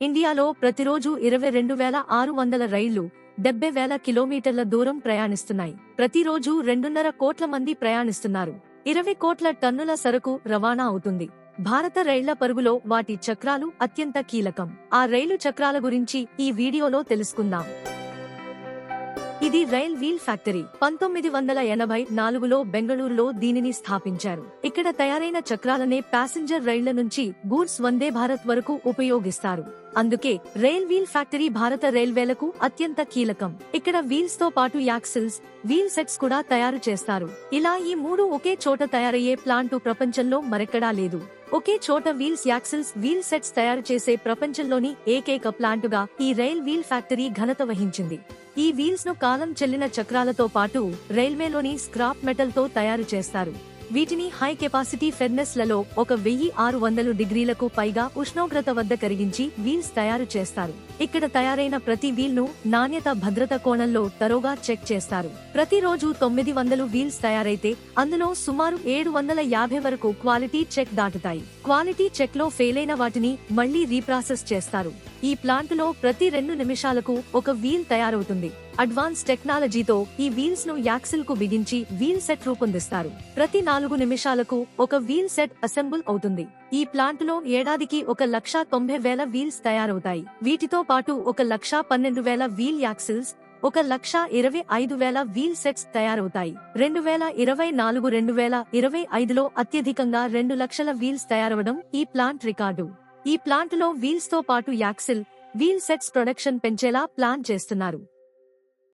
ఇండియాలో ప్రతిరోజు ఇరవై రెండు వేల ఆరు వందల రైళ్ళు డెబ్బై వేల కిలోమీటర్ల దూరం ప్రయాణిస్తున్నాయి. ప్రతిరోజు రెండున్నర కోట్ల మంది ప్రయాణిస్తున్నారు. ఇరవై కోట్ల టన్నుల సరుకు రవాణా అవుతుంది. భారత రైళ్ళ పరుగులో వాటి చక్రాలు అత్యంత కీలకం. ఆ రైలు చక్రాల గురించి ఈ వీడియోలో తెలుసుకుందాం. ఇది రైల్ వీల్ ఫ్యాక్టరీ. పంతొమ్మిది వందల ఎనభై నాలుగులో బెంగళూరులో దీనిని స్థాపించారు. ఇక్కడ తయారైన చక్రాలనే ప్యాసింజర్ రైళ్ళ నుంచి గూడ్స్ వందే భారత్ వరకు ఉపయోగిస్తారు. అందుకే రైల్ వీల్ ఫ్యాక్టరీ భారత రైల్వేలకు అత్యంత కీలకం. ఇక్కడ వీల్స్తో పాటు యాక్సిల్స్ వీల్ సెట్స్ కూడా తయారు చేస్తారు. ఇలా ఈ మూడు ఒకే చోట తయారయ్యే ప్లాంటు ప్రపంచంలో మరెక్కడా లేదు. ఒకే చోట వీల్స్ యాక్సిల్స్ వీల్ సెట్స్ తయారు చేసే ప్రపంచంలోని ఏకైక ప్లాంటుగా ఈ రైల్ వీల్ ఫ్యాక్టరీ ఘనత వహించింది. ఈ వీల్స్ను కాలం చెల్లిన చక్రాలతో పాటు రైల్వేలోని స్క్రాప్ మెటల్తో తయారు చేస్తారు. వీటిని హై కెపాసిటీ ఫెర్నెస్లలో ఒక వెయ్యి ఆరు వందలు డిగ్రీలకు పైగా ఉష్ణోగ్రత వద్ద కరిగించి వీల్స్ తయారు చేస్తారు. ఇక్కడ తయారైన ప్రతి వీల్ను నాణ్యత భద్రత కోణంలో తరోగా చెక్ చేస్తారు. ప్రతిరోజు తొమ్మిది వందలు వీల్స్ తయారైతే అందులో సుమారు ఏడు వందల యాభై వరకు క్వాలిటీ చెక్ దాటుతాయి. క్వాలిటీ చెక్లో ఫెయిల్ అయిన వాటిని మళ్ళీ రీప్రాసెస్ చేస్తారు. ఈ ప్లాంటులో ప్రతి రెండు నిమిషాలకు ఒక వీల్ తయారవుతుంది. అడ్వాన్స్ టెక్నాలజీతో ఈ వీల్స్ను యాక్సిల్కు బిగించి వీల్ సెట్ రూపొందిస్తారు. ప్రతి నాలుగు నిమిషాలకు ఒక వీల్ సెట్ అసెంబుల్ అవుతుంది. ఈ ప్లాంటులో ఏడాదికి ఒక లక్ష తొంభై వేల వీల్స్ తయారవుతాయి. వీటితో పాటు ఒక లక్ష పన్నెండు వేల వీల్ యాక్సిల్స్ ఒక లక్ష ఇరవై ఐదు వేల వీల్ సెట్స్ తయారవుతాయి. రెండు వేల ఇరవై నాలుగు రెండు వేల ఇరవై ఐదులో అత్యధికంగా రెండు లక్షల వీల్స్ తయారవడం ఈ ప్లాంట్ రికార్డు. ఈ ప్లాంటులో వీల్స్తో పాటు యాక్సిల్ వీల్ సెట్స్ ప్రొడక్షన్ పెంచేలా ప్లాన్ చేస్తున్నారు.